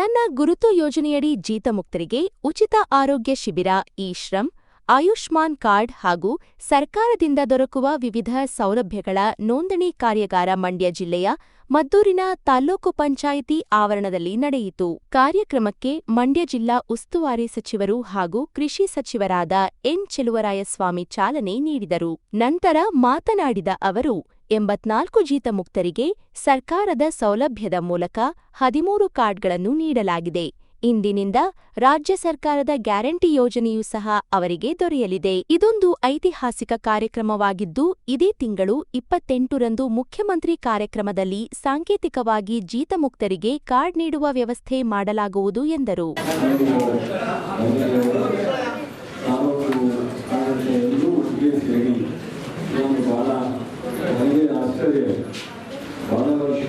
ನನ್ನ ಗುರುತು ಯೋಜನೆಯಡಿ ಜೀತಮುಕ್ತರಿಗೆ ಉಚಿತ ಆರೋಗ್ಯ ಶಿಬಿರ ಇ-ಶ್ರಮ್ ಆಯುಷ್ಮಾನ್ ಕಾರ್ಡ್ ಹಾಗೂ ಸರ್ಕಾರದಿಂದ ದೊರಕುವ ವಿವಿಧ ಸೌಲಭ್ಯಗಳ ನೋಂದಣಿ ಕಾರ್ಯಾಗಾರ ಮಂಡ್ಯ ಜಿಲ್ಲೆಯ ಮದ್ದೂರಿನ ತಾಲ್ಲೂಕು ಪಂಚಾಯಿತಿ ಆವರಣದಲ್ಲಿ ನಡೆಯಿತು. ಕಾರ್ಯಕ್ರಮಕ್ಕೆ ಮಂಡ್ಯ ಜಿಲ್ಲಾ ಉಸ್ತುವಾರಿ ಸಚಿವರು ಹಾಗೂ ಕೃಷಿ ಸಚಿವರಾದ ಎನ್. ಚೆಲುವರಾಯಸ್ವಾಮಿ ಚಾಲನೆ ನೀಡಿದರು. ನಂತರ ಮಾತನಾಡಿದ ಅವರು ಎಂಬತ್ನಾಲ್ಕು ಜೀತಮುಕ್ತರಿಗೆ ಸರ್ಕಾರದ ಸೌಲಭ್ಯದ ಮೂಲಕ ಹದಿಮೂರು ಕಾರ್ಡ್ಗಳನ್ನು ನೀಡಲಾಗಿದೆ. ಇಂದಿನಿಂದ ರಾಜ್ಯ ಸರ್ಕಾರದ ಗ್ಯಾರಂಟಿ ಯೋಜನೆಯೂ ಸಹ ಅವರಿಗೆ ದೊರೆಯಲಿದೆ. ಇದೊಂದು ಐತಿಹಾಸಿಕ ಕಾರ್ಯಕ್ರಮವಾಗಿದ್ದು, ಇದೇ ತಿಂಗಳು ಇಪ್ಪತ್ತೆಂಟರಂದು ಮುಖ್ಯಮಂತ್ರಿ ಕಾರ್ಯಕ್ರಮದಲ್ಲಿ ಸಾಂಕೇತಿಕವಾಗಿ ಜೀತಮುಕ್ತರಿಗೆ ಕಾರ್ಡ್ ನೀಡುವ ವ್ಯವಸ್ಥೆ ಮಾಡಲಾಗುವುದು ಎಂದರು.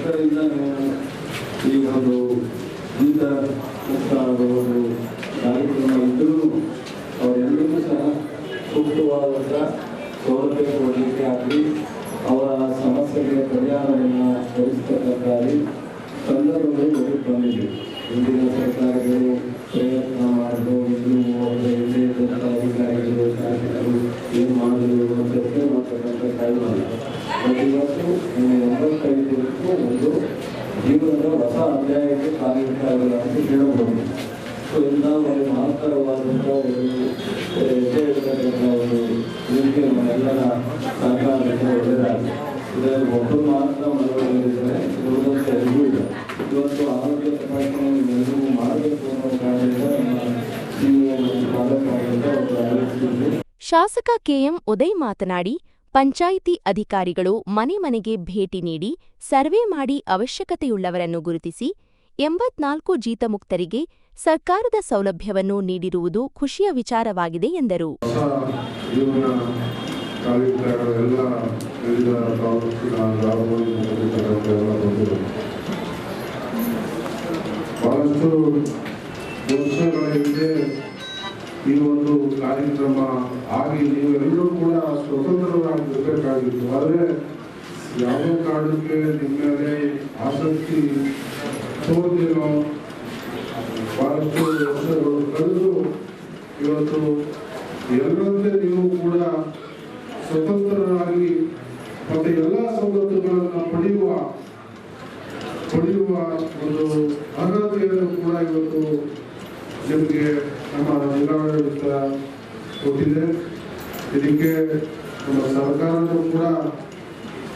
ನಾನು ಈ ಒಂದು ಗೀತ ಮುಕ್ತ ಒಂದು ಕಾರ್ಯಕ್ರಮ ಇದ್ದರೂ ಅವರೆಲ್ಲರಿಗೂ ಸಹ ಸೂಕ್ತವಾದಂಥ ಸೌಲಭ್ಯ ಕೊಡಲಿಕ್ಕೆ ಆಗಲಿ, ಅವರ ಸಮಸ್ಯೆಗೆ ಪರಿಹಾರವನ್ನು ತೋರಿಸ್ತಕ್ಕಂಥ ಸಂದರ್ಭಗಳು ಬಂದಿದೆ ಹಿಂದಿನ ಸರ್ಕಾರಗಳು ಇನ್ನು ಎಂಬತ್ತೈದಕ್ಕೂ ಒಂದು ಜೀವನದ ಹೊಸ ಅಧ್ಯಾಯಕ್ಕೆ ಅಂತ ಹೇಳಬಹುದು. ಸೊ ಒಂದು ಒಂದು ಹೆಜ್ಜೆ ಒಂದು ಎಲ್ಲರ ಸರ್ಕಾರದಿಂದ ಒಳ್ಳೆಯದಾಗಿದೆ. ಇದರಲ್ಲಿ ಒಬ್ಬರು ಎಲ್ಲರೂ ಇವತ್ತು ಆರೋಗ್ಯ ತಪಾಸಣೆ ಎಲ್ಲರೂ ಮಾಡಬೇಕು ಅನ್ನೋ ಕಾರಣದಿಂದ ಶಾಸಕ ಕೆಎಂ ಉದಯ್ ಮಾತನಾಡಿ ಪಂಚಾಯಿತಿ ಅಧಿಕಾರಿಗಳು ಮನೆ ಮನೆಗೆ ಭೇಟಿ ನೀಡಿ ಸರ್ವೆ ಮಾಡಿ ಅವಶ್ಯಕತೆಯುಳ್ಳವರನ್ನು ಗುರುತಿಸಿ ಎಂಬತ್ನಾಲ್ಕು ಜೀತಮುಕ್ತರಿಗೆ ಸರ್ಕಾರದ ಸೌಲಭ್ಯವನ್ನು ನೀಡಿರುವುದು ಖುಷಿಯ ವಿಚಾರವಾಗಿದೆ ಎಂದರು. ಹೊಸ ಕಾರ್ಯಕ್ರಮ ಆಗಿ ನೀವೆಲ್ಲರೂ ಕೂಡ ಸ್ವತಂತ್ರರಾಗಿರ್ಬೇಕಾಗಿತ್ತು ಆದರೆ ಯಾವ ಕಾರಣಕ್ಕೆ ನಿಮ್ಮ ಮೇಲೆ ಆಸಕ್ತಿ ತೋರಿದೇನೋ ಬಹಳಷ್ಟು ವರ್ಷಗಳು ಕಳೆದು ಇವತ್ತು ಎಲ್ಲರಂತೆ ನೀವು ಕೂಡ ಸ್ವತಂತ್ರರಾಗಿ ಮತ್ತು ಎಲ್ಲ ಸವಲತ್ತುಗಳನ್ನು ಪಡೆಯುವ ಪಡೆಯುವ ಒಂದು ಅರ್ಹತೆಯನ್ನು ಕೂಡ ಇವತ್ತು ನಿಮಗೆ ನಮ್ಮ ಜಿಲ್ಲಾಡಳಿತ ಇದಕ್ಕೆ ನಮ್ಮ ಕೂಡ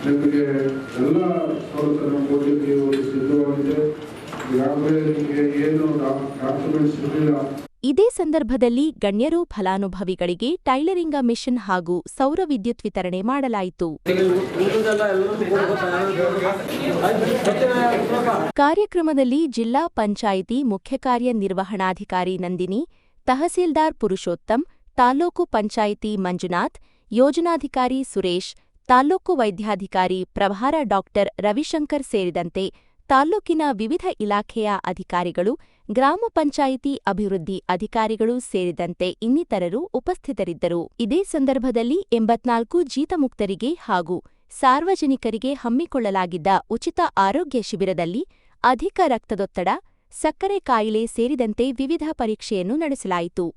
ನಿಮಗೆ ಎಲ್ಲ ಇದೇ ಸಂದರ್ಭದಲ್ಲಿ ಗಣ್ಯರು ಫಲಾನುಭವಿಗಳಿಗೆ ಟೈಲರಿಂಗ ಮಿಷನ್ ಹಾಗೂ ಸೌರ ವಿದ್ಯುತ್ ವಿತರಣೆ ಮಾಡಲಾಯಿತು. ಕಾರ್ಯಕ್ರಮದಲ್ಲಿ ಜಿಲ್ಲಾ ಪಂಚಾಯಿತಿ ಮುಖ್ಯ ಕಾರ್ಯನಿರ್ವಹಣಾಧಿಕಾರಿ ನಂದಿನಿ, ತಹಸೀಲ್ದಾರ್ ಪುರುಷೋತ್ತಮ್ ತಾಲ್ಲೂಕು ಪಂಚಾಯಿತಿ ಮಂಜುನಾಥ್, ಯೋಜನಾಧಿಕಾರಿ ಸುರೇಶ್ ತಾಲ್ಲೂಕು ವೈದ್ಯಾಧಿಕಾರಿ ಪ್ರಭಾರ ಡಾಕ್ಟರ್ ರವಿಶಂಕರ್ ಸೇರಿದಂತೆ ತಾಲ್ಲೂಕಿನ ವಿವಿಧ ಇಲಾಖೆಯ ಅಧಿಕಾರಿಗಳು, ಗ್ರಾಮ ಪಂಚಾಯಿತಿ ಅಭಿವೃದ್ಧಿ ಅಧಿಕಾರಿಗಳು ಸೇರಿದಂತೆ ಇನ್ನಿತರರು ಉಪಸ್ಥಿತರಿದ್ದರು. ಇದೇ ಸಂದರ್ಭದಲ್ಲಿ ಎಂಬತ್ನಾಲ್ಕು ಜೀತಮುಕ್ತರಿಗೆ ಹಾಗೂ ಸಾರ್ವಜನಿಕರಿಗೆ ಹಮ್ಮಿಕೊಳ್ಳಲಾಗಿದ್ದ ಉಚಿತ ಆರೋಗ್ಯ ಶಿಬಿರದಲ್ಲಿ ಅಧಿಕ ರಕ್ತದೊತ್ತಡ, ಸಕ್ಕರೆ ಕಾಯಿಲೆ ಸೇರಿದಂತೆ ವಿವಿಧ ಪರೀಕ್ಷೆಯನ್ನು ನಡೆಸಲಾಯಿತು.